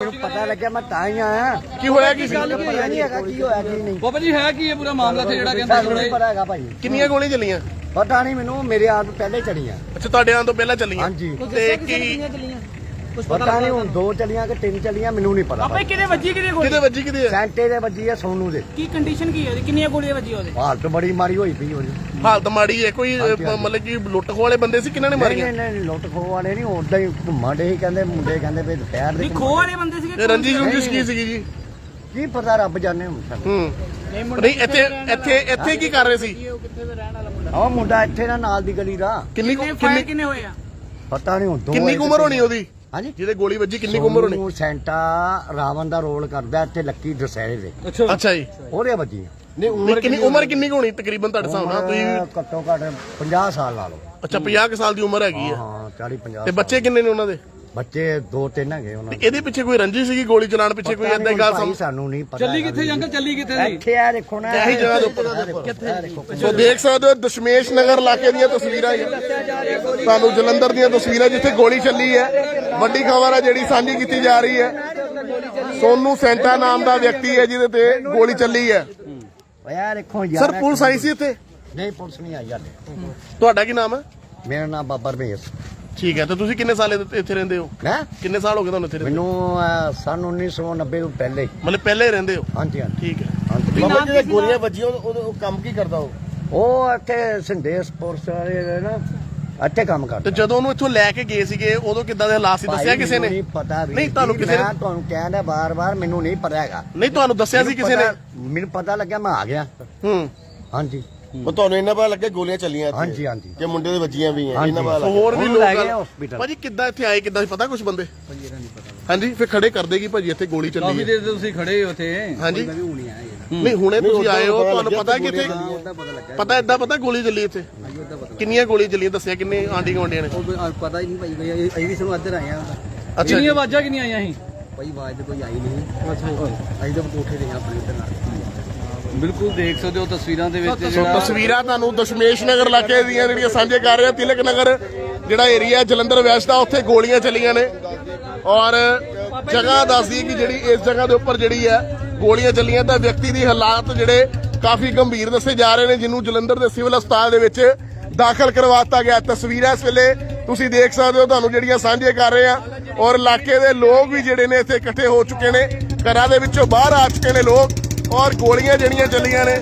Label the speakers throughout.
Speaker 1: ਮੈਨੂੰ ਪਤਾ ਲੱਗਿਆ ਮੈਂ ਤਾਂ ਹੀ ਆਇਆ।
Speaker 2: ਕੀ ਹੋਇਆ ਕੀ ਸੀ?
Speaker 1: ਪਤਾ ਨਹੀਂ ਹੈਗਾ ਕੀ ਹੋਇਆ ਕੀ ਨਹੀਂ।
Speaker 3: ਬਾਬਾ ਜੀ ਹੈ ਕੀ ਇਹ ਪੂਰਾ ਮਾਮਲਾ ਤੇ ਜਿਹੜਾ ਕਹਿੰਦਾ
Speaker 1: ਸਾਨੂੰ ਨਹੀਂ ਪਤਾ ਹੈਗਾ ਭਾਈ।
Speaker 2: ਕਿੰਨੀਆਂ ਗੋਲੀਆਂ ਚੱਲੀਆਂ?
Speaker 1: ਪਤਾ ਨਹੀਂ ਮੈਨੂੰ ਮੇਰੇ ਆਪ ਪਹਿਲੇ ਚੜੀਆਂ
Speaker 2: ਅੱਛਾ ਤੁਹਾਡੇ ਆਉਣ ਤੋਂ ਪਹਿਲਾਂ ਚੱਲੀਆਂ?
Speaker 1: ਹਾਂਜੀ।
Speaker 2: ਤੇ ਕੀ
Speaker 1: ਪਤਾ ਨਹੀਂ ਹੁਣ ਦੋ ਚਲੀਆਂ ਕਿ ਤਿੰਨ ਚਲੀਆਂ ਮੈਨੂੰ ਨਹੀਂ ਪਤਾ
Speaker 4: ਆਪੇ ਕਿਹਦੇ ਵੱਜੀ ਕਿਹਦੇ ਗੋਲੀ?
Speaker 2: ਕਿਹਦੇ ਵੱਜੀ ਕਿਹਦੇ? ਆ
Speaker 1: ਸੈਂਟੇ ਦੇ ਵੱਜੀ ਹੈ ਸੋਨੂ ਦੇ।
Speaker 4: ਕੀ ਕੰਡੀਸ਼ਨ ਕੀ ਹੈ ਉਹਦੀ? ਕਿੰਨੀਆਂ ਗੋਲੀਆਂ ਵੱਜੀਆਂ ਉਹਦੇ?
Speaker 1: ਹਾਲਤ ਬੜੀ ਮਾਰੀ ਹੋਈ ਪਈ ਉਹਦੀ।
Speaker 2: ਹਾਲਤ ਮਾੜੀ ਹੈ ਕੋਈ ਅ। ਮਤਲਬ ਕਿ ਲੁੱਟ ਖੋਹ ਵਾਲੇ ਬੰਦੇ ਸੀ ਕਿਹਨਾਂ ਨੇ
Speaker 1: ਨਹੀਂ
Speaker 2: ਮਾਰੀਆਂ?
Speaker 1: ਨਹੀਂ ਨਹੀਂ ਲੁੱਟ ਖੋਹ ਵਾਲੇ ਨਹੀਂ ਉਦਾਂ ਹੀ ਘੁੰਮਣ ਦੇ ਕਹਿੰਦੇ ਮੁੰਡੇ ਕਹਿੰਦੇ ਵੀ ਦੁਪਹਿਰ ਦੇ
Speaker 4: ਨਹੀਂ ਖੋਹ ਵਾਲੇ ਬੰਦੇ ਸੀਗੇ
Speaker 2: ਇਹ ਰੰਜੀ ਰੁੰਜਿਸ਼ ਕੀ ਸੀਗੀ। ਜੀ?
Speaker 1: ਕੀ ਪਤਾ ਰੱਬ ਜਾਣੇ ਹੁਣ ਸਾਨੂੰ।
Speaker 2: ਹੂੰ। ਨਹੀਂ ਇੱਥੇ ਇੱਥੇ ਇੱਥੇ ਕੀ ਕਰ ਰਹੇ ਸੀ?
Speaker 1: ਆਹ ਮੁੰਡਾ ਇੱਥੇ ਨਾ ਨਾਲ ਦੀ ਗਲੀ ਦਾ।
Speaker 2: ਕਿੰਨੀ ਕੁ-
Speaker 4: ਕਿੰਨੇ ਫਾਇਰ
Speaker 2: ਕਿੰਨੀ
Speaker 4: ਕਿੰਨੇ ਹੋਏ ਆ?
Speaker 1: ਪਤਾ ਨਹੀਂ ਹੁਣ ਦੋ
Speaker 2: ਕਿੰਨੀ ਕੁ ਉਮਰ ਹੋਣੀ ਉਹਦੀ?
Speaker 1: ਹਾਂਜੀ।
Speaker 2: ਜਿਹਦੇ ਗੋਲੀ ਵੱਜੀ ਕਿੰਨੀ ਕੁ ਉਮਰ ਹੋਣੀ?
Speaker 1: ਸੋਨੂੰ ਸੈਂਟਾ ਰਾਵਣ ਦਾ ਰੋਲ ਕਰਦਾ ਇੱਥੇ ਲੱਕੀ ਦਸ਼ਹਿਰੇ ਦੇ।
Speaker 2: ਅੱਛਾ। ਜੀ।
Speaker 1: ਉਹਦੇ ਵੱਜੀ
Speaker 2: ਨਹੀਂ ਕਿੰਨੀ ਉਮਰ ਕਿੰਨੀ ਕੁ ਹੋਣੀ ਤਕਰੀਬਨ ਤੁਹਾਡੇ ਹਿਸਾਬ ਨਾਲ? ਤੁਸੀਂ
Speaker 1: ਘੱਟੋ ਘੱਟ 50 ਸਾਲ ਲਾ ਲਓ।
Speaker 2: ਅੱਛਾ 50 ਕੁ ਸਾਲ ਦੀ ਉਮਰ ਹੈਗੀ ਆ।
Speaker 1: ਹਾਂ 40 50
Speaker 2: ਤੇ ਬੱਚੇ ਕਿੰਨੇ ਨੇ ਉਹਨਾਂ ਦੇ?
Speaker 1: ਬੱਚੇ ਦੋ ਤਿੰਨ ਹੈਗੇ ਉਹਨਾਂ ਦੇ।
Speaker 2: ਇਹਦੇ ਪਿੱਛੇ ਕੋਈ ਰੰਜੀ ਸੀਗੀ ਗੋਲੀ ਚਲਾਉਣ ਪਿੱਛੇ ਕੋਈ ਏਦਾਂ ਹੀ ਗੱਲ
Speaker 1: ਭਾਈ
Speaker 2: ਸਮ
Speaker 1: ਸਾਨੂੰ ਨਹੀਂ ਪਤਾ
Speaker 3: ਚੱਲੀ ਕਿੱਥੇ ਅੰਕਲ ਚੱਲੀ ਕਿੱਥੇ ਸੀ
Speaker 1: ਇੱਥੇ ਆ ਦੇਖੋ ਨਾ।
Speaker 2: ਇਹੀ ਜਗ੍ਹਾ ਦੇ ਉੱਪਰ।
Speaker 1: ਕਿੱਥੇ?
Speaker 2: ਸੋ ਦੇਖ ਸਕਦੇ ਹੋ ਦਸ਼ਮੇਸ਼ ਨਗਰ ਇਲਾਕੇ ਦੀਆਂ ਤਸਵੀਰਾਂ ਇਹ। ਤੁਹਾਨੂੰ ਜਲੰਧਰ ਦੀਆਂ ਤਸਵੀਰਾਂ ਜਿੱਥੇ ਗੋਲੀ ਚੱਲੀ ਹੈ। ਵੱਡੀ ਖਬਰ ਹੈ ਜਿਹੜੀ ਸਾਂਝੀ ਕੀਤੀ ਜਾ ਰਹੀ ਹੈ। ਸੋਨੂ ਸੈਂਟਾ ਨਾਮ ਦਾ ਵਿਅਕਤੀ ਹੈ ਜਿਹਦੇ ਤੇ ਗੋਲੀ ਚੱਲੀ ਹੈ।
Speaker 1: ਯਾਰ ਦੇਖੋ ਯਾਰ
Speaker 2: ਸਰ ਪੁਲਿਸ ਆਈ ਸੀ ਇੱਥੇ?
Speaker 1: ਨਹੀਂ ਪੁਲਿਸ ਨਹੀਂ ਆਈ ਹਾਲੇ।
Speaker 2: ਤੁਹਾਡਾ ਕੀ ਨਾਮ ਹੈ?
Speaker 1: ਮੇਰਾ ਨਾਮ ਬਾਬਾ ਰਮੇਸ਼।
Speaker 2: ਠੀਕ ਹੈ ਤੇ ਤੁਸੀਂ ਕਿੰਨੇ ਸਾਲ ਇੱਥੇ ਇੱਥੇ ਰਹਿੰਦੇ ਹੋ?
Speaker 1: ਮੈਂ
Speaker 2: ਕਿੰਨੇ ਸਾਲ ਹੋ ਗਏ ਤੁਹਾਨੂੰ ਇੱਥੇ ਰਹਿੰਦੇ
Speaker 1: ਮੈਨੂੰ ਅਹ, ਸੰਨ 1990 ਤੋਂ ਪਹਿਲੇ। ਹੀ।
Speaker 2: ਮਤਲਬ ਪਹਿਲੇ ਹੀ ਰਹਿੰਦੇ ਹੋ?
Speaker 1: ਹਾਂਜੀ ਹਾਂਜੀ।
Speaker 2: ਠੀਕ ਹੈ।
Speaker 1: ਹਾਂਜੀ।
Speaker 4: ਬਾਬਾ ਜੀ ਗੋਲੀਆਂ
Speaker 2: ਵੱਜੀਆਂ ਉਹ ਕੰਮ ਕੀ ਕਰਦਾ ਉਹ?
Speaker 1: ਉਹ ਇੱਥੇ ਸੰਦੇਸ਼ ਸਪੋਰਟਸ ਵਾਲੇ ਨੇ ਨਾ ਇੱਥੇ ਕੰਮ
Speaker 2: ਤੇ
Speaker 1: ਕਰਦੇ
Speaker 2: ਜਦੋਂ ਉਹਨੂੰ ਇੱਥੋਂ ਲੈ ਕੇ ਗਏ ਸੀਗੇ ਉਦੋਂ ਕਿੱਦਾਂ ਦੇ ਹਾਲਾਤ ਸੀ? ਦੱਸਿਆ
Speaker 1: ਭਾਈ,
Speaker 2: ਕਿਸੇ
Speaker 1: ਮੈਨੂੰ
Speaker 2: ਨੇ
Speaker 1: ਨਹੀਂ ਪਤਾ ਵੀ
Speaker 2: ਨਹੀਂ ਤੁਹਾਨੂੰ ਕਿਸੇ ਨੇ
Speaker 1: ਤੁਹਾਨੂੰ ਕਹਿੰਦਾ ਬਾਰ-ਬਾਰ ਮੈਨੂੰ ਨਹੀਂ ਪਤਾ ਹੈਗਾ।
Speaker 2: ਨਹੀਂ ਤੁਹਾਨੂੰ ਦੱਸਿਆ ਸੀ ਕਿਸੇ ਨੇ?
Speaker 1: ਪਤਾ- ਮੈਨੂੰ ਪਤਾ ਲੱਗਿਆ ਮੈਂ ਆ ਗਿਆ।
Speaker 2: ਹੂੰ।
Speaker 1: ਹਾਂਜੀ।
Speaker 5: ਉਹ ਤੁਹਾਨੂੰ ਇੰਨਾ ਪਤਾ ਲੱਗਿਆ ਗੋਲੀਆਂ ਚੱਲੀਆਂ ਇੱਥੇ?
Speaker 1: ਹਾਂਜੀ ਹਾਂਜੀ।
Speaker 5: ਕਿ ਮੁੰਡੇ ਦੇ ਵੱਜੀਆਂ ਵੀ ਆ। ਇੰਨਾ ਪਤਾ
Speaker 2: ਹੋਰ ਵੀ ਲੋਕ
Speaker 1: ਲੈ ਗਏ
Speaker 2: ਗੱਲ-
Speaker 1: hospital।
Speaker 2: ਭਾਜੀ ਕਿੱਦਾਂ ਇੱਥੇ ਆਏ ਕਿੱਦਾਂ ਸੀ? ਪਤਾ ਕੁਝ ਬੰਦੇ? ਹਾਂਜੀ ਫਿਰ ਖੜੇ ਕਰ ਦੇਗੀ ਭਾਜੀ ਇੱਥੇ ਗੋਲੀ
Speaker 3: ਕਾਫੀ
Speaker 2: ਚੱਲੀ ਹੈ
Speaker 3: ਦੇਰ ਤੋਂ ਤੁਸੀਂ ਖੜੇ ਹੋ ਉੱਥੇ
Speaker 2: ਹਾਂਜੀ। ਨਹੀਂ ਹੁਣੇ ਤੁਸੀਂ
Speaker 5: ਉੱਦਾਂ
Speaker 2: ਆਏ ਹੋ
Speaker 5: ਪਤਾ
Speaker 2: ਤੁਹਾਨੂੰ
Speaker 5: ਲੱਗਿਆ
Speaker 2: ਪਤਾ
Speaker 5: ਕਿ
Speaker 2: ਪਤਾ ਏਦਾਂ ਪਤਾ ਗੋਲੀ ਚੱਲੀ ਇੱਥੇ? ਕਿੰਨੀਆਂ ਗੋਲੀਆਂ ਚੱਲੀਆਂ ਦੱਸਿਆ? ਕਿੰਨੇ ਆਂਡੀ ਗਵਾਂਡੀਆਂ ਨੇ?
Speaker 6: ਪਤਾ ਹੀ ਨਹੀਂ ਭਾਈ ਬਈ ਅਸੀਂ ਵੀ ਸਾਨੂੰ ਇੱਧਰ ਆਏ ਆ।
Speaker 2: ਅੱਛਾ
Speaker 3: ਕਿੰਨੀਆਂ। ਆਵਾਜ਼ਾਂ ਕਿੰਨੀਆਂ ਆਈਆਂ ਸੀ?
Speaker 6: ਭਾਈ ਆਵਾਜ਼ ਤਾਂ ਕੋਈ ਆਈ ਨਹੀਂ। ਅਸੀਂ ਤਾਂ ਕੋਠੇ ਤੇ ਆ ਆਪਣੇ ਇੱਧਰ ਨਾਲ।
Speaker 3: ਬਿਲਕੁਲ ਦੇਖ ਸਕਦੇ ਹੋ ਤਸਵੀਰਾਂ ਦੇ ਵਿੱਚ
Speaker 2: ਸੋ
Speaker 3: ਜਿਹੜਾ
Speaker 2: ਤਸਵੀਰਾਂ ਤੁਹਾਨੂੰ ਦਸ਼ਮੇਸ਼ ਨਗਰ ਇਲਾਕੇ ਦੀਆਂ ਜਿਹੜੀਆਂ ਸਾਂਝੇ ਕਰ ਰਹੇ ਤਿਲਕ ਨਗਰ ਜਿਹੜਾ ਏਰੀਆ ਜਲੰਧਰ ਵੈਸਟ ਦਾ ਉੱਥੇ ਗੋਲੀਆਂ ਚੱਲੀਆਂ ਨੇ। ਔਰ ਜਗ੍ਹਾ ਦੱਸਦੀ ਕਿ ਜਿਹੜੀ ਇਸ ਜਗ੍ਹਾ ਦੇ ਉੱਪਰ ਜਿਹੜੀ ਹੈ ਗੋਲੀਆਂ ਚੱਲੀਆਂ ਤਾਂ ਵਿਅਕਤੀ ਦੀ ਹਾਲਾਤ ਜਿਹੜੇ ਕਾਫੀ ਗੰਭੀਰ ਦੱਸੇ ਜਾ ਰਹੇ ਨੇ ਜਿਹਨੂੰ ਜਲੰਧਰ ਦੇ ਸਿਵਲ ਹਸਪਤਾਲ ਦੇ ਵਿੱਚ ਦਾਖਲ ਕਰਵਾਤਾ ਗਿਆ। ਤਸਵੀਰਾਂ ਇਸ ਵੇਲੇ ਤੁਸੀਂ ਦੇਖ ਸਕਦੇ ਹੋ ਤੁਹਾਨੂੰ ਜਿਹੜੀਆਂ ਸਾਂਝੇ ਕਰ ਰਹੇ ਆ। ਔਰ ਇਲਾਕੇ ਦੇ ਲੋਕ ਵੀ ਜਿਹੜੇ ਨੇ ਇੱਥੇ ਇਕੱਠੇ ਹੋ ਚੁੱਕੇ ਨੇ। ਘਰਾਂ ਦੇ ਵਿੱਚੋਂ ਬਾਹਰ ਆ ਚੁੱਕੇ ਨੇ ਲੋਕ। ਔਰ ਗੋਲੀਆਂ ਜਿਹੜੀਆਂ ਚੱਲੀਆਂ ਨੇ।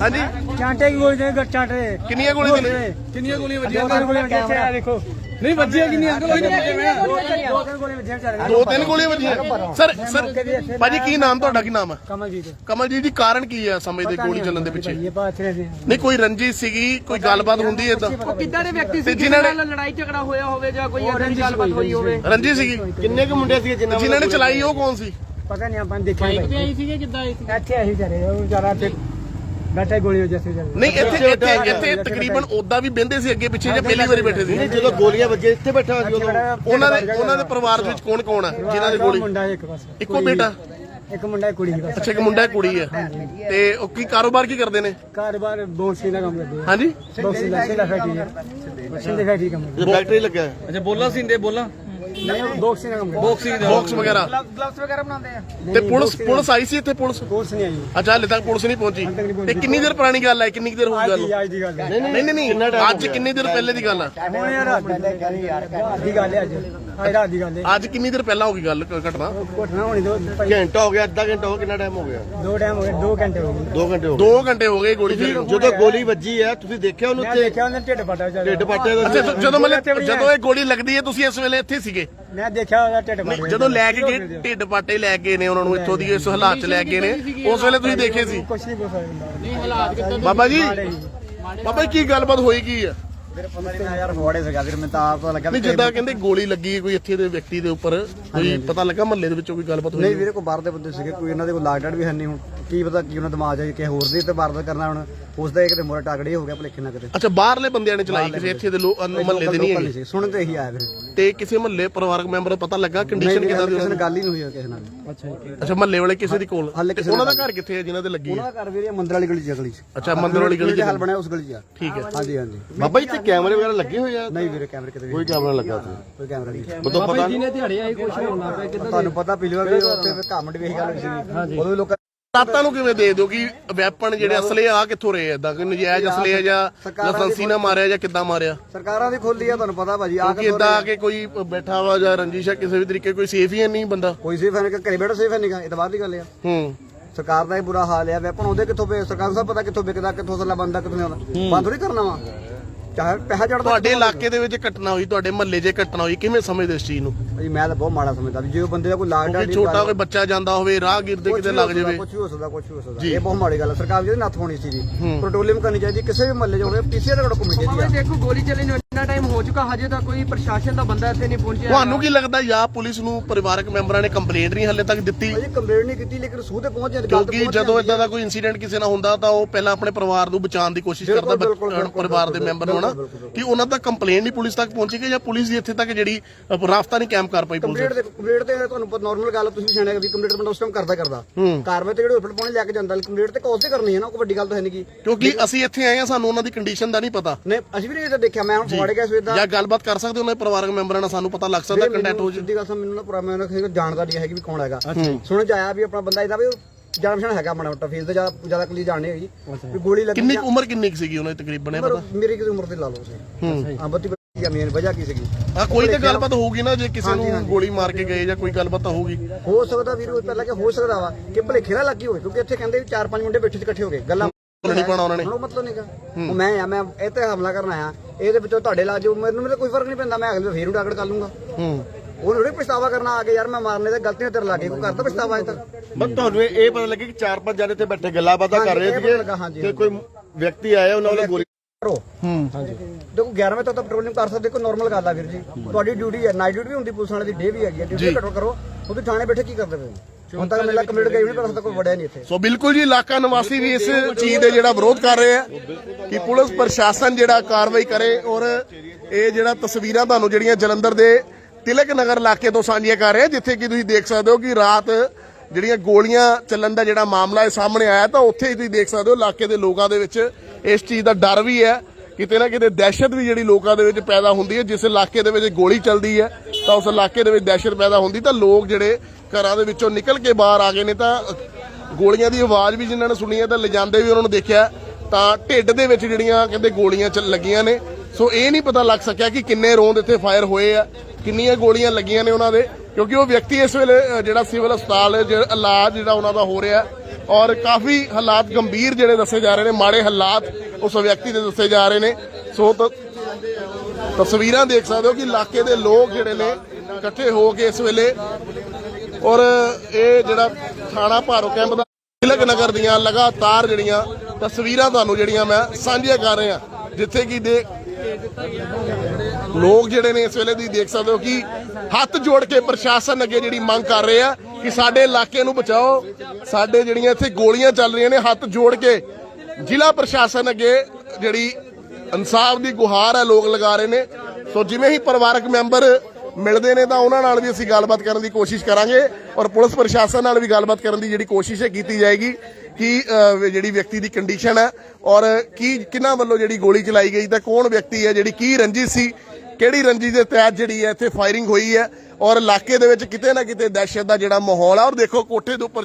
Speaker 2: ਹਾਂਜੀ?
Speaker 4: ਚਾਂਟੇ ਕੀ ਗੋਲੀ ਦੇ ਚਾਂਟੇ।
Speaker 2: ਕਿੰਨੀਆਂ ਗੋਲੀਆਂ ਚੱਲੀਆਂ?
Speaker 3: ਕਿੰਨੀਆਂ ਗੋਲੀਆਂ ਵੱਜੀਆਂ?
Speaker 4: ਗੋਲੀ ਵੱਜੇ ਆ ਦੇਖੋ।
Speaker 3: ਨਹੀਂ ਵੱਜੀਆਂ ਕਿੰਨੀਆਂ? ਅੰਕਲ ਉਹੀ ਤਾਂ ਮੈਂ
Speaker 4: ਦੋ ਤਿੰਨ
Speaker 2: ਦੋ ਗੋਲੀਆਂ ਵੱਜੀਆਂ। ਸਰ ਸਰ ਭਾਜੀ ਕੀ ਨਾਮ ਤੁਹਾਡਾ? ਕੀ ਨਾਮ ਹੈ?
Speaker 4: ਕਮਲਜੀਤ।
Speaker 2: ਕਮਲਜੀਤ ਜੀ ਕਾਰਨ ਕੀ ਹੈ ਸਮਝਦੇ ਗੋਲੀ ਚੱਲਣ ਦੇ ਪਿੱਛੇ?
Speaker 4: ਨੇ
Speaker 2: ਨਹੀਂ ਕੋਈ ਰੰਜੀ ਸੀਗੀ ਕੋਈ ਗੱਲਬਾਤ ਹੁੰਦੀ ਹੈ ਇਦਾਂ
Speaker 4: ਕਿੱਦਾਂ ਦੇ ਵਿਅਕਤੀ
Speaker 2: ਤੇ
Speaker 4: ਸੀ
Speaker 2: ਜਿਨ੍ਹਾਂ ਨੇ-
Speaker 4: ਨਾਲ ਲੜਾਈ ਝਗੜਾ ਹੋਇਆ ਹੋਵੇ ਜਾਂ ਕੋਈ ਦੀ ਗੱਲਬਾਤ ਹੋਈ ਹੋਵੇ?
Speaker 2: ਰੰਜੀ ਸੀਗੀ।
Speaker 5: ਕਿੰਨੇ ਕੁ ਮੁੰਡੇ ਸੀ ਜਿੰਨਾ
Speaker 2: ਜਿਨ੍ਹਾਂ ਨੇ ਚਲਾਈ ਉਹ ਕੌਣ ਸੀ?
Speaker 4: ਪਤਾ ਨਹੀਂ ਆਪਾਂ ਨੇ ਦੇਖਿਆ ਬਾਈਕ ਤੇ ਆਈ ਸੀਗੇ ਕਿੱਦਾਂ ਆਈ ਸੀ ਇੱਥੇ ਆਈ ਵਿਚਾਰੇ ਉਹ ਵਿਚਾਰਾ ਤੇ ਬੈਠੇ ਗੋਲੀ ਵਜੇ ਸੀ ਵਿਚਾਰੇ
Speaker 2: ਨਹੀਂ ਇੱਥੇ ਇੱਥੇ ਇੱਥੇ ਤਕਰੀਬਨ ਉਦਾਂ ਵੀ ਬਹਿੰਦੇ ਸੀ ਅੱਗੇ ਪਿੱਛੇ ਜਾਂ ਪਹਿਲੀ ਵਾਰੀ ਬੈਠੇ ਸੀ?
Speaker 5: ਨਹੀਂ ਜਦੋਂ ਗੋਲੀਆਂ ਵੱਜੀਆਂ ਇੱਥੇ ਬੈਠਾ ਸੀ ਉਦੋਂ।
Speaker 2: ਉਹਨਾਂ ਦੇ ਉਹਨਾਂ ਦੇ ਪਰਿਵਾਰ ਦੇ ਵਿੱਚ ਕੌਣ ਕੌਣ ਹੈ ਜਿਨ੍ਹਾਂ ਦੇ ਗੋਲੀ?
Speaker 4: ਮੁੰਡਾ ਇੱਕ ਬਸ।
Speaker 2: ਇੱਕੋ ਬੇਟਾ?
Speaker 4: ਇੱਕ ਮੁੰਡਾ ਇੱਕ ਕੁੜੀ ਬਸ।
Speaker 2: ਅੱਛਾ ਇੱਕ ਮੁੰਡਾ ਇੱਕ ਕੁੜੀ ਹੈ ਤੇ ਉਹ ਕੀ ਕਾਰੋਬਾਰ ਕੀ ਕਰਦੇ ਨੇ?
Speaker 4: ਘਰ-ਬਾਰ ਬੌਂਸੀ ਦਾ ਕੰਮ ਕਰਦੇ ਆ।
Speaker 2: ਹਾਂਜੀ?
Speaker 4: ਬੌਂਸੀ ਦਾ ਫੈਕਟਰੀ ਹੈ ਸਿੰਦੇ ਫੈਕਟਰੀ ਕੰਮ
Speaker 5: ਫੈਕਟਰੀ ਲੱਗਿਆ
Speaker 3: ਅੱਛਾ ਬੋਲਾ ਸਿੰਦੇ ਬੋਲਾ।
Speaker 4: ਨਹੀਂ ਬੌਕਸਿੰਗ ਦਾ ਕੰਮ ਕਰਦੇ
Speaker 3: ਬਾਕਸਿੰਗ ਦਾ।
Speaker 2: ਬਾਕਸ ਵਗੈਰਾ।
Speaker 4: ਗਲਵਸ ਵਗੈਰਾ ਬਣਾਉਂਦੇ ਆ?
Speaker 2: ਤੇ ਪੁਲਿਸ ਪੁਲਿਸ ਆਈ ਸੀ ਇੱਥੇ ਪੁਲਿਸ?
Speaker 4: ਕੋਰਸ ਨਹੀਂ ਆਈ।
Speaker 2: ਅੱਛਾ ਹਲੇ ਤੱਕ ਪੁਲਿਸ ਨਹੀਂ ਪਹੁੰਚੀ। ਤੇ ਕਿੰਨੀ ਦੇਰ ਪੁਰਾਣੀ ਗੱਲ ਹੈ? ਕਿੰਨੀ ਕੁ ਦੇਰ ਹੋ ਗਈ
Speaker 4: ਅੱਜ
Speaker 2: ਗੱਲ?
Speaker 4: ਦੀ ਅੱਜ ਦੀ ਗੱਲ ਹੈ।
Speaker 2: ਨਹੀਂ ਨਹੀਂ ਨਹੀਂ ਅੱਜ ਕਿੰਨੀ ਦੇਰ ਪਹਿਲੇ ਦੀ ਗੱਲ ਹੈ
Speaker 4: ਹੁਣ ਯਾਰ ਰਾਤ ਦੀ ਗੱਲ ਹੈ ਅੱਜ ਅੱਜ ਰਾਤ ਦੀ ਗੱਲ ਹੈ।
Speaker 2: ਅੱਜ ਕਿੰਨੀ ਦੇਰ ਪਹਿਲਾਂ ਹੋ ਗਈ ਗੱਲ ਘਟਨਾ?
Speaker 4: ਘਟਨਾ ਹੋਣੀ ਦੋ ਭਾਈ
Speaker 5: ਘੰਟਾ ਹੋ ਗਿਆ ਅੱਧਾ ਘੰਟਾ ਹੋ ਗਿਆ ਕਿੰਨਾ ਟਾਈਮ ਹੋ ਗਿਆ?
Speaker 4: ਦੋ ਟਾਈਮ ਹੋ ਗਏ ਦੋ ਘੰਟੇ ਹੋ ਗਏ।
Speaker 5: 2 ਘੰਟੇ ਹੋ ਗਏ।
Speaker 2: 2 ਘੰਟੇ ਹੋ ਗਏ ਗੋਲੀ ਚੱਲੀ। ਨੂੰ।
Speaker 5: ਜਦੋਂ ਗੋਲੀ ਵੱਜੀ ਹੈ ਤੁਸੀਂ ਦੇਖਿਆ ਉਹਨੂੰ
Speaker 4: ਮੈਂ
Speaker 5: ਉੱਤੇ
Speaker 4: ਦੇਖਿਆ ਉਹਨੇ ਢਿੱਡ ਫਟਾ ਵਿਚਾਰਾ
Speaker 5: ਢਿੱਡ ਪਾਟੇ ਦਾ
Speaker 2: ਅੱਛਾ ਜ- ਜਦੋਂ ਮਤਲਬ ਜਦੋਂ ਇਹ ਗੋਲੀ ਲੱਗਦੀ ਹੈ ਤੁਸੀਂ ਇਸ ਵੇਲੇ ਇੱਥੇ ਸੀਗੇ?
Speaker 4: ਮੈਂ ਦੇਖਿਆ ਉਹਦਾ ਢਿੱਡ
Speaker 2: ਨਹੀਂ ਜਦੋਂ ਲੈ ਕੇ ਗਏ ਢਿੱਡ ਪਾਟੇ ਲੈ ਕੇ ਗਏ ਨੇ ਉਹਨਾਂ ਨੂੰ ਇੱਥੋਂ ਦੀ ਇਸ ਹਾਲਾਤ 'ਚ ਲੈ ਕੇ ਗਏ ਨੇ। ਉਸ ਵੇਲੇ ਤੁਸੀਂ ਦੇਖੇ ਸੀ?
Speaker 4: ਕੁਛ ਨਹੀਂ ਬੋਲ ਸਕਦਾ
Speaker 2: ਬਾਬਾ ਜੀ ਬਾਬਾ ਜੀ ਕੀ ਗੱਲਬਾਤ ਹੋਈ ਕੀ ਆ?
Speaker 1: ਮੇਰੇ ਪਤਾ ਨਹੀਂ ਮੈਂ ਯਾਰ ਫੋੜੇ ਸੀਗਾ ਫਿਰ ਮੈਂ ਤਾਂ ਆਪ ਲੱਗਾ
Speaker 2: ਨਹੀਂ ਜਿੱਦਾਂ ਕਹਿੰਦੇ ਗੋਲੀ ਲੱਗੀ ਕੋਈ ਇੱਥੇ ਦੇ ਵਿਅਕਤੀ ਦੇ ਉੱਪਰ ਕੋਈ ਪਤਾ ਲੱਗਾ ਮਹੱਲੇ ਦੇ ਵਿੱਚੋਂ ਕੋਈ ਗੱਲਬਾਤ ਹੋਈ
Speaker 1: ਨਹੀਂ ਵੀਰੇ ਕੋ ਬਾਹਰ ਦੇ ਬੰਦੇ ਸੀਗੇ ਕੋਈ ਇਹਨਾਂ ਦੇ ਕੋਲ ਲਾਗ ਡਾਟ ਵੀ ਹੈ ਨਹੀਂ ਹੁਣ।
Speaker 6: ਕੀ ਪਤਾ ਕੀ ਉਹਨਾਂ ਦਿਮਾਗ 'ਚ ਕਿ ਹੋਰ ਦੀ ਤੇ ਵਾਰਦਾਤ ਕਰਨਾ ਹੁਣ ਉਸਦਾ ਇੱਕ ਤੇ ਮੋਰਾ ਟਾਗੜੇ ਹੋ ਗਿਆ ਭਲੇਖੇ ਨਾਲ ਕਿਤੇ।
Speaker 2: ਅੱਛਾ ਬਾਹਰਲੇ ਬੰਦਿਆਂ ਨੇ ਚਲਾਈ ਕਿਸੇ ਇੱਥੇ ਦੇ ਲੋਕ ਮਹੱਲੇ ਦੇ ਨਹੀਂ
Speaker 6: ਲੋਕਲ
Speaker 2: ਹੈਗੇ?
Speaker 6: ਸੀ ਸੁਣ ਤੇ ਇਹੀ ਆਇਆ ਫਿਰ
Speaker 2: ਤੇ ਕਿਸੇ ਮਹੱਲੇ ਪਰਿਵਾਰਕ ਮੈਂਬਰ ਦਾ ਪਤਾ ਲੱਗਾ ਕੰਡੀਸ਼ਨ ਕਿਦਾਂ ਦੀ
Speaker 6: ਕਿਸੇ ਨਾਲ ਗੱਲ ਹੀ ਨਹੀਂ ਹੋਈ ਕਿਸੇ ਨਾਲ।
Speaker 2: ਦੀ ਅੱਛਾ ਮਹੱਲੇ ਵਾਲੇ ਕਿਸੇ ਦੀ ਕੋਲ?
Speaker 6: ਹਾਲੇ
Speaker 2: ਤੇ
Speaker 6: ਕਿਸੇ
Speaker 2: ਉਹਨਾਂ ਦਾ ਘਰ ਕਿੱਥੇ ਹੈ ਜਿਨ੍ਹਾਂ ਦੇ ਲੱਗੀ ਹੈ
Speaker 6: ਉਹਨਾਂ ਦਾ ਘਰ ਵੀਰੇ ਮੰਦਰ ਵਾਲੀ ਗਲੀ 'ਚ ਅਗਲੀ 'ਚ।
Speaker 2: ਅੱਛਾ ਮੰਦਰ ਵਾਲੀ ਗਲੀ
Speaker 6: ਦੇ
Speaker 2: ਚ
Speaker 6: ਹਾਲ ਬਣਿਆ ਉਸ ਗਲੀ 'ਚ ਆ।
Speaker 2: ਠੀਕ ਹੈ।
Speaker 6: ਹਾਂਜੀ ਹਾਂਜੀ।
Speaker 5: ਬਾਬਾ ਜੀ ਇੱਥੇ ਕੈਮਰੇ ਵਗੈਰਾ ਲੱਗੇ ਹੋਏ ਆ?
Speaker 6: ਨਹੀਂ ਵੀਰੇ ਕੈਮਰੇ ਕਿਤੇ ਵੀ
Speaker 5: ਕੋਈ ਕੈਮਰਾ ਲੱਗਾ ਸੀ
Speaker 6: ਕੋਈ ਕੈਮਰਾ ਨਹੀਂ।
Speaker 5: ਮਤਲਬ ਪਤਾ
Speaker 3: ਜਿਹਨੇ ਦਿਹਾੜੇ ਆਏ ਕੁਝ ਹੋਣਾ ਪਿਆ ਕਿੱਦਾਂ
Speaker 6: ਤੁਹਾਨੂੰ ਪਤਾ ਪਿਛਲੀ ਵਾਰ ਵੀ ਉੱਥੇ ਘਾਮੰਡ ਵੇਖ ਗੱਲ ਹੋਈ ਸੀ। ਉਦੋਂ ਵੀ ਲੋਕਾਂ
Speaker 2: ਰਾਤਾਂ ਨੂੰ ਕਿਵੇਂ ਦੇ ਦਿਓ ਕਿ ਵੈਪਨ ਜਿਹੜੇ ਅਸਲੇ ਆ ਕਿੱਥੋਂ ਰਹੇ ਏਦਾਂ ਕਿ ਨਜਾਇਜ਼ ਅਸਲੇ ਆ ਜਾਂ ਲਾਇਸੈਂਸੀ ਨਾਲ ਮਾਰਿਆ ਜਾਂ ਕਿੱਦਾਂ ਮਾਰਿਆ?
Speaker 6: ਸਰਕਾਰਾਂ ਦੀ ਖੋਲੀ ਆ ਤੁਹਾਨੂੰ ਪਤਾ ਭਾਜੀ ਆ
Speaker 2: ਕਿਉਂਕਿ ਏਦਾਂ ਆ ਕੇ ਕੋਈ ਬੈਠਾ ਵਾ ਜਾਂ ਰੰਜਿਸ਼ ਆ ਕਿਸੇ ਵੀ ਤਰੀਕੇ ਕੋਈ ਸੇਫ ਹੀ ਨਹੀਂ ਬੰਦਾ।
Speaker 6: ਕੋਈ ਸੇਫ ਨਹੀਂ ਘਰੇ ਬੈਠੋ ਸੇਫ ਹੈ ਨਹੀਂਗਾ ਇਹ ਤਾਂ ਬਾਅਦ ਦੀ ਗੱਲ ਆ।
Speaker 2: ਹੂੰ।
Speaker 6: ਸਰਕਾਰ ਦਾ ਹੀ ਬੁਰਾ ਹਾਲ ਆ ਵੈਪਨ ਉਹਦੇ ਕਿੱਥੋਂ ਪਏ ਸਰਕਾਰ ਨੂੰ ਸਭ ਪਤਾ ਕਿੱਥੋਂ ਵਿਕਦਾ ਕਿੱਥੋਂ ਸੱਲਾ ਬੰਦਾ ਕਿੱਥੋਂ ਆਉਂਦਾ। ਬੰਦ ਥੋੜੀ ਕਰਨਾ ਵਾ। ਚਾਹੇ ਪੈਸਾ ਚੜਦਾ
Speaker 2: ਤੁਹਾਡੇ ਇਲਾਕੇ ਦੇ ਵਿੱਚ ਘਟਨਾ ਹੋਈ ਤੁਹਾਡੇ ਮਹੱਲੇ 'ਚ ਘਟਨਾ ਹੋਈ ਕਿਵੇਂ ਸਮਝਦੇ ਇਸ ਚੀਜ਼ ਨੂੰ?
Speaker 6: ਭਾਜੀ ਮੈਂ ਤਾਂ ਬਹੁਤ ਮਾੜਾ ਸਮਝਦਾ ਵੀ ਜੇ ਉਹ ਬੰਦੇ ਦਾ ਕੋਈ ਲਾਗ
Speaker 2: ਕਿਉਂਕਿ ਛੋਟਾ ਕੋਈ ਬੱਚਾ ਜਾਂਦਾ ਹੋਵੇ ਰਾਹਗੀਰ ਦੇ ਕਿਤੇ ਲੱਗ ਜਾਵੇ।
Speaker 6: ਕੁਝ ਵੀ ਹੋ ਸਕਦਾ ਕੁਝ ਵੀ ਹੋ ਸਕਦਾ। ਇਹ ਬਹੁਤ ਮਾੜੀ ਗੱਲ ਹੈ ਸਰਕਾਰ ਜਿਹਦੇ ਨੱਥ ਹੋਣੀ ਸੀ ਜੀ। ਪੈਟਰੋਲੀਅਮ ਕਰਨੀ ਚਾਹੀਦੀ ਕਿਸੇ ਵੀ ਮਹੱਲੇ 'ਚ ਹੋਵੇ ਪੀਸੀਆਰ ਦਾ ਘੁੰਮਣੀ ਚਾਹੀਦੀ ਆ।
Speaker 4: ਦੇਖੋ ਗੋਲੀ ਚੱਲੀ ਨੂੰ ਇੰਨਾ ਟਾਈਮ ਹੋ ਚੁੱਕਾ ਹਜੇ ਤਾਂ ਕੋਈ ਪ੍ਰਸ਼ਾਸਨ ਦਾ ਬੰਦਾ ਇੱਥੇ ਨਹੀਂ ਪਹੁੰਚਿਆ
Speaker 2: ਤੁਹਾਨੂੰ ਕੀ ਲੱਗਦਾ ਜਾਂ ਪੁਲਿਸ ਨੂੰ ਪਰਿਵਾਰਕ ਮੈਂਬਰਾਂ ਨੇ ਕੰਪਲੇਂਟ ਨਹੀਂ ਹੱਲੇ ਤੱਕ ਦਿੱਤੀ?
Speaker 6: ਭਾਜੀ ਕੰਪਲੇਂਟ ਨਹੀਂ ਕੀਤੀ ਲੇਕਿਨ ਸੂਹ ਤੇ ਪਹੁੰਚ ਜਾਂਦੀ
Speaker 2: ਕਿਉਂਕਿ ਜਦੋਂ ਇਦਾਂ ਦਾ ਕੋਈ ਇਨਸੀਡੈਂਟ ਕਿਸੇ ਨਾਲ ਹੁੰਦਾ ਤਾਂ ਉਹ ਪਹਿਲਾਂ ਆਪਣੇ ਪਰਿਵਾਰ ਨੂੰ ਬਚਾਉਣ ਦੀ ਕੋਸ਼ਿਸ਼ ਕਰਦਾ ਪਰਿਵਾਰ ਦੇ ਮੈਂਬਰ ਨੂੰ ਨਾ ਕਿ ਉਹਨਾਂ ਤੱਕ ਕੰਪਲੇਂਟ ਨਹੀਂ ਪੁਲਿਸ ਤੱਕ ਪਹੁੰਚੀ ਕਿ ਜਾਂ ਪੁਲਿਸ ਦੀ ਇੱਥੇ ਤੱਕ ਜਿਹੜੀ ਰਾਫਤਾ ਨਹੀਂ ਕੈਂਪ ਕਰ ਪਾਈ ਪੁਲਿਸ?
Speaker 6: ਕੰਪਲੀਟ ਦੇ ਕੰਪਲੀਟ ਤੇ ਤੁਹਾਨੂੰ ਪਤਾ ਨਾਰਮਲ ਗੱਲ ਤੁਸੀਂ ਸਿਆਣੇ ਵੀ ਕੰਪਲੀਟ ਬੰਦਾ ਉਸ ਟਾਈਮ ਕਰਦਾ ਕਰਦਾ। ਕਾਰਵਾਈ ਤੇ ਜਿਹੜੇ ਉਲਟ ਪਾਉਣੇ ਲੈ ਕੇ ਜਾਂਦਾ ਕੰਪਲੀਟ ਤੇ ਕੌਸ ਤੇ ਕਰਨੀ ਹੈ ਨਾ ਕੋਈ ਵੱਡੀ ਗੱਲ ਤਾਂ ਹੈ ਨਹੀਂ ਕੀ
Speaker 2: ਕਿਉਂਕਿ ਅਸੀਂ ਇੱਥੇ ਆਏ ਆ ਸਾਨੂੰ ਉਹਨਾਂ ਦੀ ਕੰਡੀਸ਼ਨ ਦਾ ਨਹੀਂ ਪਤਾ।
Speaker 6: ਨਹੀਂ ਅਸੀਂ ਵੀ ਨਹੀਂ ਇਹ ਦੇਖਿਆ ਮੈਂ ਹੁਣ ਫੜ ਗਿਆ ਸਵੇਰ ਦਾ
Speaker 2: ਜਾਂ ਗੱਲਬਾਤ ਕਰ ਸਕਦੇ ਉਹਨਾਂ ਦੇ ਪਰਿਵਾਰਕ ਮੈਂਬਰਾਂ ਨਾਲ ਸਾਨੂੰ ਪਤਾ ਲੱਗ ਸਕਦਾ ਕੰਟੈਕਟ ਹੋ ਜੇ।
Speaker 6: ਸਿੱਧੀ ਗੱਲ ਸਾ ਮੈਨੂੰ ਨਾ ਪੂਰਾ ਮੈਂ ਉਹਨਾਂ ਕਿਸੇ ਜਾਣਕਾਰੀ ਹੈਗੀ ਵੀ ਕੌਣ ਹੈਗਾ। ਸੁਣ ਚ ਆਇਆ ਵੀ ਆਪਣਾ ਬੰਦਾ ਇਹਦਾ ਵੀ ਜਾਣ ਪਛਾਣ ਹੈਗਾ ਮਾੜਾ ਮੋਟਾ ਫੇਸ ਤੇ ਜ਼ਿਆਦਾ ਜ਼ਿਆਦਾ ਕਲੀ ਜਾਣਨੀ ਹੋਈ ਵੀ ਗੋਲੀ ਲੱਗੀ
Speaker 2: ਕਿੰਨੀ ਕੁ ਉਮਰ ਕਿੰਨੀ ਕੁ ਸੀਗੀ ਉਹਨਾਂ ਦੀ ਤਕਰੀਬਨ ਇਹ ਪਤਾ?
Speaker 6: ਮੇਰੀ ਕਿਤੇ ਉਮਰ ਤੇ ਲਾ ਲਓ ਤੁਸੀਂ। ਹਾਂ। ਬੱਤੀ ਬੱਤੀ ਆ ਮੇਨ ਵਜ੍ਹਾ ਕੀ ਸੀਗੀ?
Speaker 2: ਆ ਕੋਈ ਤਾਂ ਗੱਲਬਾਤ ਹੋਊਗੀ ਨਾ ਜੇ ਕਿਸੇ ਨੂੰ ਗੋਲੀ ਮਾਰ ਕੇ ਗਏ ਜਾਂ ਕੋਈ ਗੱਲਬਾਤ ਤਾਂ ਹੋਊਗੀ।
Speaker 6: ਹੋ ਸਕਦਾ ਵੀਰ ਉਹ ਪਹਿਲਾਂ ਕਿ ਹੋ ਸਕਦਾ ਵਾ ਕਿ ਭਲੇਖੇ ਨਾਲ ਲੱਗੀ ਹੋਵੇ ਕਿਉਂਕਿ ਇੱਥੇ ਕਹਿੰਦੇ ਵੀ ਚਾਰ ਪੰਜ ਮੁੰਡੇ ਬੈਠੇ ਇਕੱਠੇ ਹੋ ਗਏ ਗੱਲਾਂ
Speaker 2: ਨਹੀਂ ਪਾਉਣਾ ਉਹਨਾਂ ਨੇ।
Speaker 6: ਮਤਲਬ ਨਹੀਂਗਾ ਮੈਂ ਆ ਮੈਂ ਇਹ ਤੇ ਹਮਲਾ ਕਰਨ ਆਇਆ। ਇਹਦੇ ਵਿੱਚੋਂ ਤੁਹਾਡੇ ਲਾ ਜੋ ਮੈਨੂੰ ਮੇਰੇ ਕੋਈ ਫ਼ਰਕ ਨਹੀਂ ਪੈਂਦਾ ਮੈਂ ਅਗਲੇ ਫੇਰ ਨੂੰ ਟਾਰਗੇਟ ਕਰ ਲੂੰਗਾ।
Speaker 2: ਹੂੰ।
Speaker 6: ਉਹ ਥੋੜੀ ਪਛਤਾਵਾ ਕਰਨਾ ਆ ਕੇ ਯਾਰ ਮੈਂ ਮਾਰਨੇ ਤੇ ਗਲਤੀਆਂ ਤੇਰੇ ਲੱਗੇ ਕੋਈ ਕਰਦਾ ਪਛਤਾਵਾ ਅਜੇ ਤੱਕ
Speaker 5: ਬਸ ਤੁਹਾਨੂੰ ਇਹ ਇਹ ਪਤਾ ਲੱਗੇ ਕਿ ਚਾਰ ਪੰਜ ਜਣੇ ਇੱਥੇ ਬੈਠੇ ਗੱਲਾਂ ਬਾਤਾਂ ਕਰ ਰਹੇ
Speaker 6: ਹਾਂਜੀ, ਹਾਂਜੀ,
Speaker 5: ਸੀਗੇ ਤੇ ਕੋਈ ਵਿਅਕਤੀ ਆਇਆ ਉਹਨਾਂ ਵੱਲੋਂ ਗੋਲੀ
Speaker 6: ਕਰੋ।
Speaker 2: ਹੂੰ।
Speaker 6: ਦੇਖੋ 11 ਵਜੇ ਤੱਕ ਤਾਂ ਪੈਟਰੋਲਿੰਗ ਕਰ ਸਕਦੇ ਕੋਈ ਨਾਰਮਲ ਗੱਲ ਆ ਵੀਰ ਜੀ। ਤੁਹਾਡੀ ਡਿਊਟੀ ਹੈ ਨਾਈਟ ਡਿਊਟੀ ਵੀ ਹੁੰਦੀ ਪੁਲਿਸ ਵਾਲੇ ਦੀ ਡੇ ਵੀ ਹੈਗੀ ਹੈ ਡਿਊਟੀ ਕੰਟਰੋਲ ਕਰੋ। ਤੁਸੀਂ ਥਾਣੇ ਬੈਠੇ ਕੀ ਕਰਦੇ ਪਏ ਹੁਣ ਤੱਕ ਮੇਰਾ ਕੰਪਲੀਟ ਗਈ ਨਹੀਂ ਪਰ ਹਜੇ ਤੱਕ ਕੋਈ ਵੜਿਆ ਨਹੀਂ ਇੱਥੇ।
Speaker 2: ਸੋ ਬਿਲਕੁਲ ਜੀ, ਇਲਾਕਾ ਨਿਵਾਸੀ ਵੀ ਇਸ ਚੀਜ਼ ਦੇ ਜਿਹੜਾ ਵਿਰੋਧ ਕਰ ਰਹੇ ਆ ਕਿ ਪੁਲਿਸ ਪ੍ਰਸ਼ਾਸਨ ਜਿਹੜਾ ਕਾਰਵਾਈ ਕਰੇ ਔਰ ਇਹ ਜਿਹੜਾ ਤਸਵੀਰਾਂ ਤੁਹਾਨੂੰ ਜਿਹੜੀਆਂ ਜਲੰਧਰ ਦੇ ਤਿਲਕ ਨਗਰ ਇਲਾਕੇ ਤੋਂ ਸਾਂਝੀਆਂ ਕਰ ਰਹੇ ਆ, ਜਿੱਥੇ ਕਿ ਤੁਸੀਂ ਦੇਖ ਸਕਦੇ ਹੋ ਕਿ ਰਾਤ ਜਿਹੜੀਆਂ ਗੋਲੀਆਂ ਚੱਲਣ ਦਾ ਜਿਹੜਾ ਮਾਮਲਾ ਹੈ ਸਾਹਮਣੇ ਆਇਆ, ਤਾਂ ਉੱਥੇ ਹੀ ਤੁਸੀਂ ਦੇਖ ਸਕਦੇ ਹੋ ਇਲਾਕੇ ਦੇ ਲੋਕਾਂ ਦੇ ਵਿੱਚ ਇਸ ਚੀਜ਼ ਦਾ ਡਰ ਵੀ ਹੈ। ਕਿਤੇ ਨਾ ਕਿਤੇ ਦਹਿਸ਼ਤ ਵੀ ਜਿਹੜੀ ਲੋਕਾਂ ਦੇ ਵਿੱਚ ਪੈਦਾ ਹੁੰਦੀ ਹੈ, ਜਿਸ ਇਲਾਕੇ ਦੇ ਵਿੱਚ ਗੋਲੀ ਚੱਲਦੀ ਹੈ, ਤਾਂ ਉਸ ਇਲਾਕੇ ਦੇ ਵਿੱਚ ਦਹਿਸ਼ਤ ਪੈਦਾ ਹੁੰਦੀ, ਤਾਂ ਲੋਕ ਜਿਹੜੇ ਘਰਾਂ ਦੇ ਵਿੱਚੋਂ ਨਿਕਲ ਕੇ ਬਾਹਰ ਆ ਗਏ ਨੇ, ਤਾਂ ਗੋਲੀਆਂ ਦੀ ਆਵਾਜ਼ ਵੀ ਜਿਨ੍ਹਾਂ ਨੇ ਸੁਣੀ ਹੈ, ਤਾਂ ਲਿਜਾਂਦੇ ਵੀ ਉਹਨਾਂ ਨੂੰ ਦੇਖਿਆ ਤਾਂ ਢਿੱਡ ਦੇ ਵਿੱਚ ਜਿਹੜੀਆਂ ਕਹਿੰਦੇ ਗੋਲੀਆਂ ਚ ਲੱਗੀਆਂ ਨੇ। ਸੋ ਇਹ ਨਹੀਂ ਪਤਾ ਲੱਗ ਸਕਿਆ ਕਿ ਕਿੰਨੇ ਰੋਂਦ ਇੱਥੇ ਫਾਇਰ ਹੋਏ ਆ, ਕਿੰਨੀਆਂ ਗੋਲੀਆਂ ਲੱਗੀਆਂ ਨੇ ਉਹਨਾਂ ਦੇ। ਕਿਉਂਕਿ ਉਹ ਵਿਅਕਤੀ ਇਸ ਵੇਲੇ ਜਿਹੜਾ ਸਿਵਲ ਹਸਪਤਾਲ ਜਿਹੜਾ ਇਲਾਜ ਜਿਹੜਾ ਉਹਨਾਂ ਦਾ ਹੋ ਰਿਹਾ ਔਰ ਕਾਫੀ ਹਾਲਾਤ ਗੰਭੀਰ ਜਿਹੜੇ ਦੱਸੇ ਜਾ ਰਹੇ ਨੇ, ਮਾੜੇ ਹਾਲਾਤ ਉਸ ਵਿਅਕਤੀ ਦੇ ਦੱਸੇ ਜਾ ਰਹੇ ਨੇ। ਸੋ ਤਸਵੀਰਾਂ ਦੇਖ ਸਕਦੇ ਹੋ ਕਿ ਇਲਾਕੇ ਦੇ ਲੋਕ ਜਿਹੜੇ ਨੇ, ਇਕੱਠੇ ਹੋ ਕੇ ਇਸ ਵੇਲੇ, ਔਰ ਇਹ ਜਿਹੜਾ ਥਾਣਾ ਭਾਰੋ ਕੈਂਪ ਦਾ, ਤਿਲਕ ਨਗਰ ਦੀਆਂ ਲਗਾਤਾਰ ਜਿਹੜੀਆਂ ਤਸਵੀਰਾਂ ਤੁਹਾਨੂੰ ਜਿਹੜੀਆਂ ਮੈਂ ਸਾਂਝੀਆਂ ਕਰ ਰਿਹਾ, ਜਿੱਥੇ ਕਿ ਦੇ ਲੋਕ ਜਿਹੜੇ ਨੇ ਇਸ ਵੇਲੇ ਦੀ ਦੇਖ ਸਕਦੇ ਹੋ ਕਿ ਹੱਥ ਜੋੜ ਕੇ ਪ੍ਰਸ਼ਾਸਨ ਅੱਗੇ ਜਿਹੜੀ ਮੰਗ ਕਰ ਰਹੇ ਆ ਕਿ ਸਾਡੇ ਇਲਾਕੇ ਨੂੰ ਬਚਾਓ। ਸਾਡੇ ਜਿਹੜੀਆਂ ਇੱਥੇ ਗੋਲੀਆਂ ਚੱਲ ਰਹੀਆਂ ਨੇ ਹੱਥ ਜੋੜ ਕੇ। ਜ਼ਿਲ੍ਹਾ ਪ੍ਰਸ਼ਾਸਨ ਅੱਗੇ ਜਿਹੜੀ ਇਨਸਾਫ ਦੀ ਗੁਹਾਰ ਹੈ ਲੋਕ ਲਗਾ ਰਹੇ ਨੇ। ਸੋ ਜਿਵੇਂ ਹੀ ਪਰਿਵਾਰਕ ਮੈਂਬਰ ਮਿਲਦੇ ਨੇ ਤਾਂ ਉਹਨਾਂ ਨਾਲ ਵੀ ਅਸੀਂ ਗੱਲਬਾਤ ਕਰਨ ਦੀ ਕੋਸ਼ਿਸ਼ ਕਰਾਂਗੇ ਔਰ ਪੁਲਿਸ ਪ੍ਰਸ਼ਾਸਨ ਨਾਲ ਵੀ ਗੱਲਬਾਤ ਕਰਨ ਦੀ ਜਿਹੜੀ ਕੋਸ਼ਿਸ਼ ਹੈ ਕੀਤੀ ਜਾਏਗੀ ਕਿ ਜਿਹੜੀ ਵਿਅਕਤੀ ਦੀ ਕੰਡੀਸ਼ਨ ਹੈ ਔਰ ਕੀ, ਕਿਹਨਾਂ ਵੱਲੋਂ ਜਿਹੜੀ ਗੋਲੀ ਚਲਾਈ ਗਈ ਤਾਂ ਕੌਣ ਵਿਅਕਤੀ ਹੈ, ਜਿਹੜੀ ਕੀ ਰੰਜਿਸ਼ ਸੀ, ਕਿਹੜੀ ਰੰਜਿਸ਼ ਦੇ ਤਹਿਤ ਜਿਹੜੀ ਹੈ ਇੱਥੇ ਫਾਇਰਿੰਗ ਹੋਈ ਹੈ ਔਰ ਇਲਾਕੇ ਦੇ ਵਿੱਚ ਕਿਤੇ ਨਾ ਕਿਤੇ ਦਹਿਸ਼ਤ ਦਾ ਜਿਹੜਾ ਮਾਹੌਲ ਆ ਔਰ ਦੇਖੋ ਕੋਠੇ ਦੇ ਉੱਪਰ